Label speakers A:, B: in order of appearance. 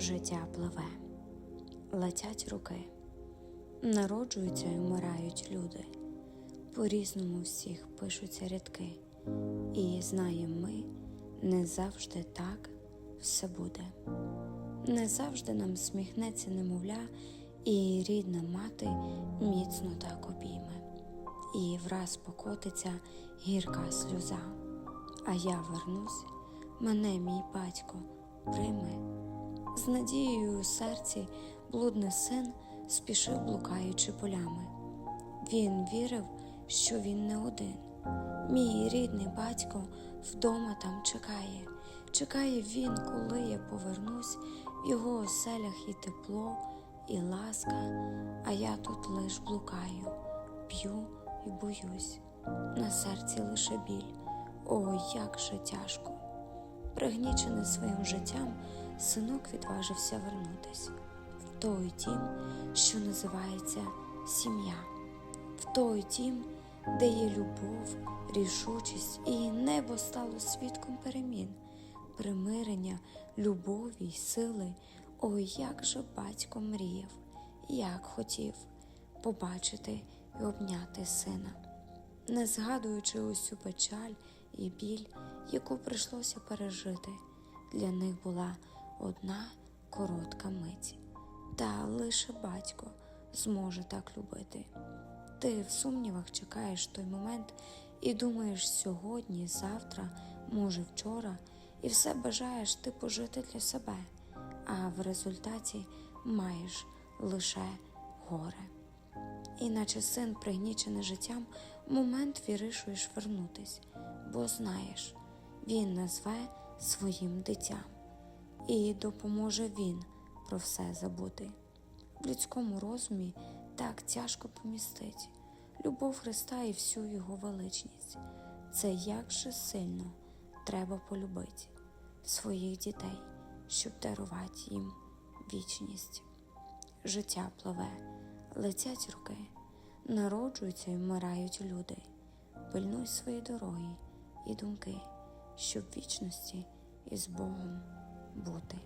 A: життя пливе, летять руки, народжуються і вмирають люди, по-різному всіх пишуться рядки, і знаємо ми, не завжди так все буде. Не завжди нам сміхнеться немовля, і рідна мати міцно так обійме, і враз покотиться гірка сльоза. А я вернусь, мене мій батько прийме. З надією у серці блудний син спішив, блукаючи полями. Він вірив, що він не один. Мій рідний батько вдома там чекає. Чекає він, коли я повернусь, в його оселях і тепло, і ласка, а я тут лиш блукаю, п'ю і боюсь. На серці лише біль. О, як же тяжко. Пригнічений своїм життям, синок відважився вернутись. В той дім, що називається сім'я, в той дім, де є любов, рішучість, і небо стало свідком перемін, примирення, любові й сили. Ой, як же батько мріяв, як хотів побачити і обняти сина, не згадуючи усю печаль і біль, яку прийшлося пережити, для них була одна коротка мить. Та лише батько зможе так любити. Ти в сумнівах чекаєш той момент і думаєш сьогодні, завтра, може, вчора, і все бажаєш ти пожити для себе, а в результаті маєш лише горе. Іначе син, пригнічений життям, момент вирішуєш вернутись, бо знаєш, він назве своїм дитям, і допоможе він про все забути. В людському розумі так тяжко помістить любов Христа і всю Його величність. Це як же сильно треба полюбити своїх дітей, щоб дарувати їм вічність. Життя пливе, летять руки, народжуються і вмирають люди. Пильнуй свої дороги і думки, щоб вічності із Богом бути.